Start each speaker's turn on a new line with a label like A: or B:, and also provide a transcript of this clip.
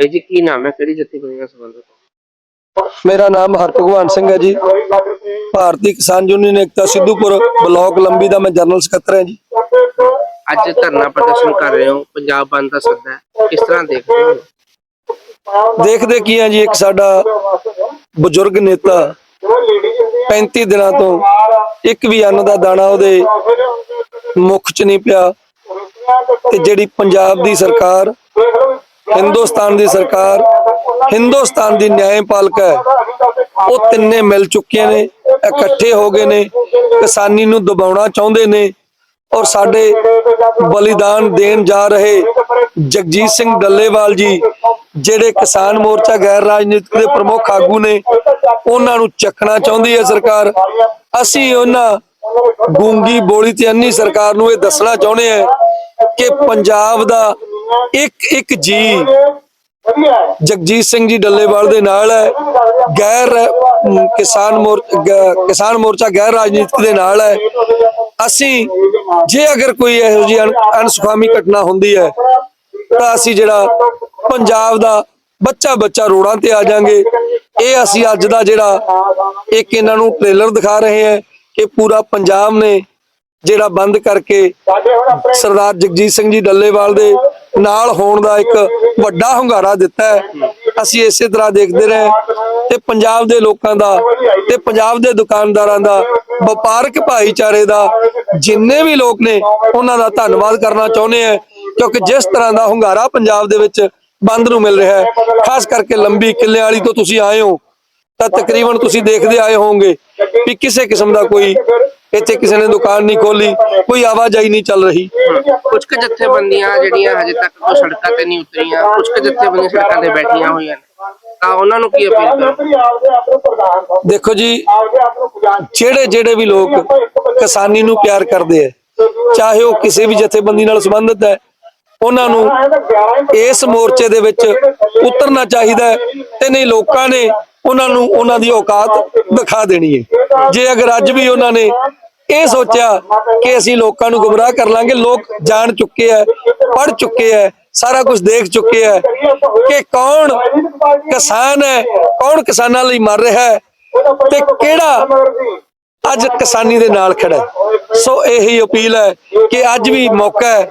A: ਭਾਈ ਜੀ ਕੀ ਨਾਮ ਹੈ? ਕਿਹੜੀ ਜਥੇਬੰਦੀ ਨਾਲ ਸੰਬੰਧਿਤ
B: ਮੇਰਾ ਨਾਮ ਹਰਭਗਵਾਨ ਸਿੰਘ ਹੈ ਜੀ। ਭਾਰਤੀ ਕਿਸਾਨ ਯੂਨੀਅਨ ਏਕਤਾ ਸਿੱਧੂਪੁਰ ਬਲਾਕ ਲੰਬੀ ਦਾ ਮੈਂ ਜਨਰਲ ਸਕੱਤਰ ਹਾਂ ਜੀ।
A: ਅੱਜ ਧਰਨਾ ਪ੍ਰਦਰਸ਼ਨ ਕਰ ਰਹੇ ਹੋ। ਪੰਜਾਬ ਬੰਦ ਦਾ ਸੱਦਾ ਹੈ। ਕਿਸ ਤਰ੍ਹਾਂ ਦੇਖਦੇ ਹੋ?
B: ਦੇਖਦੇ ਕੀ ਆ ਜੀ ਇੱਕ ਸਾਡਾ ਬਜ਼ੁਰਗ ਨੇਤਾ 35 ਦਿਨਾਂ ਤੋਂ ਇੱਕ ਵੀ ਅੰਨ ਦਾ ਦਾਣਾ ਉਹਦੇ ਮੁੱਖ 'ਚ ਨਹੀਂ ਪਿਆ। ਤੇ ਜਿਹੜੀ ਪੰਜਾਬ ਦੀ ਸਰਕਾਰ ਹਿੰਦੁਸਤਾਨ ਦੀ ਸਰਕਾਰ, ਹਿੰਦੁਸਤਾਨ ਦੀ ਨਿਆਂਪਾਲਕ ਹੈ। ਉਹ ਤਿੰਨੇ ਮਿਲ ਚੁੱਕੇ ਨੇ, ਇਕੱਠੇ ਹੋ ਗਏ ਨੇ, ਕਿਸਾਨੀ ਨੂੰ ਦਬਾਉਣਾ ਚਾਹੁੰਦੇ ਨੇ ਔਰ ਸਾਡੇ ਬਲੀਦਾਨ ਦੇਣ ਜਾ ਰਹੇ ਜਗਜੀਤ ਸਿੰਘ ਡੱਲੇਵਾਲ ਜੀ, ਜਿਹੜੇ ਕਿਸਾਨ ਮੋਰਚਾ ਗੈਰ ਰਾਜਨੀਤਿਕ ਦੇ ਪ੍ਰਮੁੱਖ ਆਗੂ ਨੇ, ਉਹਨਾਂ ਨੂੰ ਚੱਕਣਾ ਚਾਹੁੰਦੀ ਹੈ ਸਰਕਾਰ। ਅਸੀਂ ਉਹਨਾਂ ਗੂੰਗੀ ਬੋਲੀ ਤੇ ਅੰਨੀ ਸਰਕਾਰ ਨੂੰ ਇਹ ਦੱਸਣਾ ਚਾਹੁੰਦੇ ਹਾਂ ਕਿ ਪੰਜਾਬ ਦਾ ਇੱਕ ਇੱਕ ਜੀ। ਜਗਜੀਤ ਸਿੰਘ ਜੀ ਡੱਲੇਵਾਲ ਦੇ ਨਾਲ ਹੈ। ਗੈਰ ਕਿਸਾਨ ਮੋਰ ਗ- ਕਿਸਾਨ ਮੋਰਚਾ ਗੈਰ ਰਾਜਨੀਤਿਕ ਦੇ ਨਾਲ ਹੈ। ਅਸੀਂ ਜੇ ਅਗਰ ਕੋਈ ਇਹੋ ਅਣ- ਅਣਸੁਖਾਵੀ ਘਟਨਾ ਹੁੰਦੀ ਹੈ ਤਾਂ ਅਸੀਂ ਜਿਹੜਾ ਪੰਜਾਬ ਦਾ ਬੱਚਾ ਬੱਚਾ ਰੋੜਾਂ ਤੇ ਆ ਜਾਾਂਗੇ। ਇਹ ਅਸੀਂ ਅੱਜ ਦਾ ਜਿਹੜਾ ਇੱਕ ਇਹਨਾਂ ਨੂੰ ਟ੍ਰੇਲਰ ਦਿਖਾ ਰਹੇ ਹਾਂ ਕਿ ਪੂਰਾ ਪੰਜਾਬ ਨੇ ਜਿਹੜਾ ਬੰਦ ਕਰਕੇ ਸਰਦਾਰ ਜਗਜੀਤ ਸਿੰਘ ਜੀ ਡੱਲੇਵਾਲ ਦੇ ਨਾਲ ਹੋਣ ਦਾ ਇੱਕ ਵੱਡਾ ਹੁੰਗਾਰਾ ਦਿੱਤਾ ਹੈ। ਅਸੀਂ ਇਸੇ ਤਰ੍ਹਾਂ ਦੇਖਦੇ ਰਹੇ ਤੇ ਪੰਜਾਬ ਦੇ ਲੋਕਾਂ ਦਾ ਤੇ ਪੰਜਾਬ ਦੇ ਦੁਕਾਨਦਾਰਾਂ ਦਾ, ਵਪਾਰਕ ਭਾਈਚਾਰੇ ਦਾ ਜਿੰਨੇ ਵੀ ਲੋਕ ਨੇ, ਉਹਨਾਂ ਦਾ ਧੰਨਵਾਦ ਕਰਨਾ ਚਾਹੁੰਦੇ ਆ ਕਿਉਂਕਿ ਜਿਸ ਤਰ੍ਹਾਂ ਦਾ ਹੁੰਗਾਰਾ ਪੰਜਾਬ ਦੇ ਵਿੱਚ ਬੰਦ ਨੂੰ ਮਿਲ ਰਿਹਾ ਹੈ, ਖਾਸ ਕਰਕੇ ਲੰਬੀ ਕਿੱਲੇ ਵਾਲੀ ਤੋਂ ਤੁਸੀਂ ਆਏ ਹੋ ਤਾਂ ਤਕਰੀਬਨ ਤੁਸੀਂ ਦੇਖਦੇ ਆਏ ਹੋਵੋਗੇ ਵੀ ਕਿਸੇ ਕਿਸਮ ਦਾ ਕੋਈ ਇੱਥੇ ਕਿਸੇ ਨੇ ਦੁਕਾਨ ਨਹੀਂ ਖੋਲੀ ਕੋਈ ਆਵਾਜਾਈ ਨਹੀਂ ਚੱਲ ਰਹੀ।
A: ਕੁਝ ਕੁ ਜਥੇਬੰਦੀਆਂ ਜਿਹੜੀਆਂ ਹਜੇ ਤੱਕ ਕੋਈ ਸੜਕਾਂ ਤੇ ਨਹੀਂ ਉਤਰੀਆਂ ਕੁਝ ਕੁ ਜਥੇਬੰਦੀਆਂ ਸੜਕਾਂ ਤੇ ਬੈਠੀਆਂ ਹੋਈਆਂ ਨੇ। ਤਾਂ ਉਹਨਾਂ ਨੂੰ ਕੀ ਅਪੀਲ ਕਰੋ
B: ਦੇਖੋ ਜੀ ਜਿਹੜੇ ਜਿਹੜੇ ਵੀ ਲੋਕ ਕਿਸਾਨੀ ਨੂੰ ਪਿਆਰ ਕਰਦੇ ਆ ਚਾਹੇ ਉਹ ਕਿਸੇ ਵੀ ਜਥੇਬੰਦੀ ਨਾਲ ਸੰਬੰਧਿਤ ਹੈ ਉਹਨਾਂ ਨੂੰ ਇਸ ਮੋਰਚੇ ਦੇ ਵਿੱਚ ਉਤਰਨਾ ਚਾਹੀਦਾ ਹੈ ਤੇ ਨਹੀਂ ਲੋਕਾਂ ਨੇ ਉਹਨਾਂ ਨੂੰ ਉਹਨਾਂ ਦੀ ਔਕਾਤ ਦਿਖਾ ਦੇਣੀ ਹੈ ਜੇ ਅਗਰ ਅੱਜ ਵੀ ਉਹਨਾਂ ਨੇ ਇਹ ਸੋਚਿਆ ਕਿ ਅਸੀਂ ਲੋਕਾਂ ਨੂੰ ਗੁੰਮਰਾਹ ਕਰ ਲਾਂਗੇ, ਲੋਕ ਜਾਣ ਚੁੱਕੇ ਐ ਪੜ ਚੁੱਕੇ ਐ ਸਾਰਾ ਕੁਝ ਦੇਖ ਚੁੱਕੇ ਐ ਕਿ ਕੌਣ ਕਿਸਾਨ ਹੈ, ਕੌਣ ਕਿਸਾਨਾਂ ਲਈ ਮਰ ਰਿਹਾ ਹੈ ਤੇ ਕਿਹੜਾ ਅੱਜ ਕਿਸਾਨੀ ਦੇ ਨਾਲ ਖੜਾ ਹੈ। ਸੋ ਇਹੀ ਅਪੀਲ ਹੈ ਕਿ ਅੱਜ ਵੀ ਮੌਕਾ ਹੈ